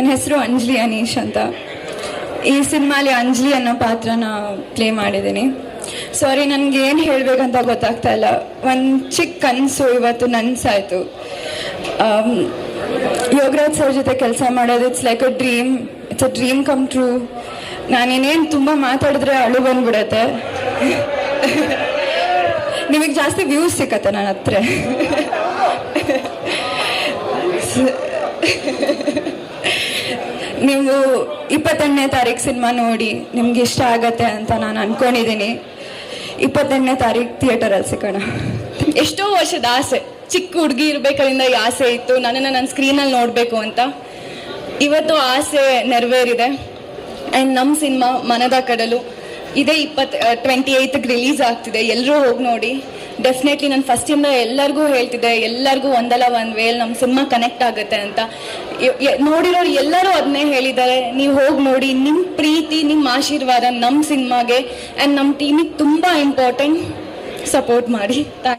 ನನ್ನ ಹೆಸರು ಅಂಜಲಿ ಅನೀಶ್ ಅಂತ. ಈ ಸಿನಿಮಾಲಿ ಅಂಜಲಿ ಅನ್ನೋ ಪಾತ್ರನ ಪ್ಲೇ ಮಾಡಿದ್ದೀನಿ. ಸಾರಿ ನನಗೆ ಏನು ಹೇಳಬೇಕಂತ ಗೊತ್ತಾಗ್ತಾ ಇಲ್ಲ. ಒಂದು ಚಿಕ್ಕ ಕನಸು ಇವತ್ತು ನನ್ಸಾಯ್ತು. ಯೋಗರಾಜ್ ಸರ್ ಜೊತೆ ಕೆಲಸ ಮಾಡೋದು it's like a dream it's a dream come true ನಾನೇನೇನು ತುಂಬ ಮಾತಾಡಿದ್ರೆ ಅಳು ಬಂದ್ಬಿಡತ್ತೆ. ನಿಮಗೆ ಜಾಸ್ತಿ ವ್ಯೂಸ್ ಸಿಕ್ಕತ್ತೆ ನನ್ನ ಹತ್ರ. ನೀವು ಇಪ್ಪತ್ತೆಂಟನೇ ತಾರೀಕು ಸಿನಿಮಾ ನೋಡಿ ನಿಮ್ಗೆ ಇಷ್ಟ ಆಗತ್ತೆ ಅಂತ ನಾನು ಅನ್ಕೊಂಡಿದ್ದೀನಿ ಇಪ್ಪತ್ತೆಂಟನೇ ತಾರೀಕು ಥಿಯೇಟರಲ್ಲಿ ಸಿಗೋಣ. ಎಷ್ಟೋ ವರ್ಷದ ಆಸೆ. ಚಿಕ್ಕ ಹುಡುಗಿ ಇರ್ಬೇಕಾದ್ರಿಂದ ಈ ಆಸೆ ಇತ್ತು. ನನ್ನನ್ನು ನನ್ನ ಸ್ಕ್ರೀನಲ್ಲಿ ನೋಡಬೇಕು ಅಂತ. ಇವತ್ತು ಆಸೆ ನೆರವೇರಿದೆ. ಆ್ಯಂಡ್ ನಮ್ಮ ಸಿನಿಮಾ ಮನದ ಕಡಲು. ಇದೇ ಇಪ್ಪತ್ತು ಟ್ವೆಂಟಿ ಏಯ್ತ್ಗೆ ರಿಲೀಸ್ ಆಗ್ತಿದೆ. ಎಲ್ಲರೂ ಹೋಗಿ ನೋಡಿ. ಡೆಫಿನೆಟ್ಲಿ ನಾನು ಫಸ್ಟಿಂದ ಎಲ್ಲರಿಗೂ ಹೇಳ್ತಿದ್ದೆ, ಎಲ್ಲರಿಗೂ ಒಂದಲ್ಲ ಒಂದು ವೇಲ್ ನಮ್ಮ ಸಿನಿಮಾ ಕನೆಕ್ಟ್ ಆಗುತ್ತೆ ಅಂತ. ನೋಡಿರೋರು ಎಲ್ಲರೂ ಅದನ್ನೇ ಹೇಳಿದ್ದಾರೆ. ನೀವು ಹೋಗಿ ನೋಡಿ ನಿಮ್ಮ ಪ್ರೀತಿ ನಿಮ್ಮ ಆಶೀರ್ವಾದ ನಮ್ಮ ಸಿನಿಮಾಗೆ ಆ್ಯಂಡ್ ನಮ್ಮ ಟೀಮಿಗೆ ತುಂಬ ಇಂಪಾರ್ಟೆಂಟ್ ಸಪೋರ್ಟ್ ಮಾಡಿ. ಥ್ಯಾಂಕ್